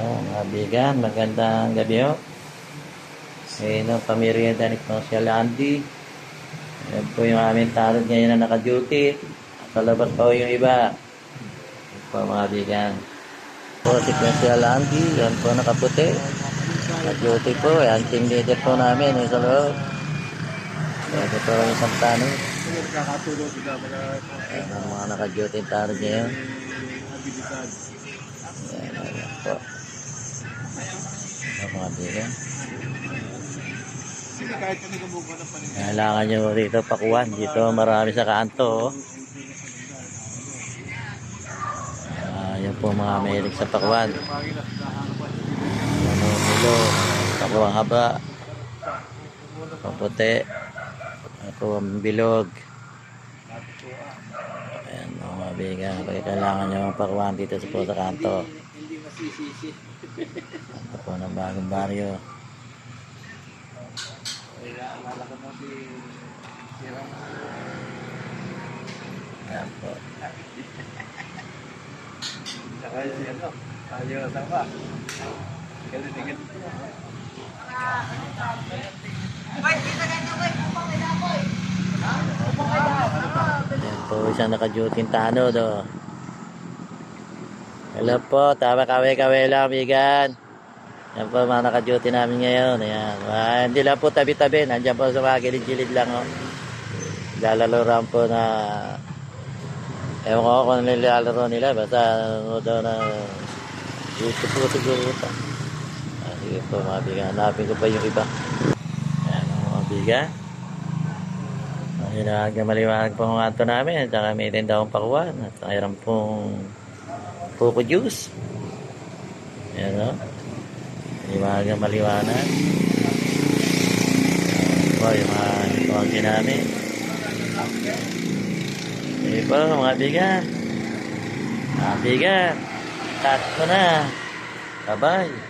Oh, mga bigan, magandang gabi ho. Ngayon ang pamirienda ni Consul Andy. Yan po yung aming tarot ngayon na naka-duty. Sa labas pa yung iba. Yan po mga bigan. Po si Consul Andy, yan po nakaputi. Naka-duty po, yan team leader po namin yung sa loob. Yan po yung isang tanong. Nakakatulong sila mga Yan ang mga naka-duty tarot ngayon. abilidad. Paningin. Kailangan nyo rito pakuan. Dito marami sa kanto. Oh. Ah, yan po mga mahilig sa pakuan. Ano, mulo, pakuang haba, paputi, pakuang bilog. Ayan mga bigan. Kailangan nyo pakuan dito sa po sa kanto. Ito po ng bagong baryo. Kaya alala ko na si Sirang Ayan po. Saka si ano, tayo sama. Galit na galit. Ayan po isang naka-duty tano do. Hello po, tama kawe-kawe lang, bigan. Yan po mga naka-duty namin ngayon. Ayan. Ah, hindi lang po tabi-tabi. Nandiyan po sa mga gilid-gilid lang. Oh. Lalaro po na Ewan ko kung ano nilalaro nila. Basta ano daw na YouTube po siguro ito. Ah, sige po mga bigan. Hanapin ko pa yung iba. Ayan mga na hanggang maliwanag po ang ato namin. At saka may tinda akong pakuan. At mayroon pong Coco juice. Ayan o. Maliwanag na maliwanag. Ayan po yung mga pamangkin namin. Sige po mga bigan. Mga bigan. Tat ko na. Bye-bye.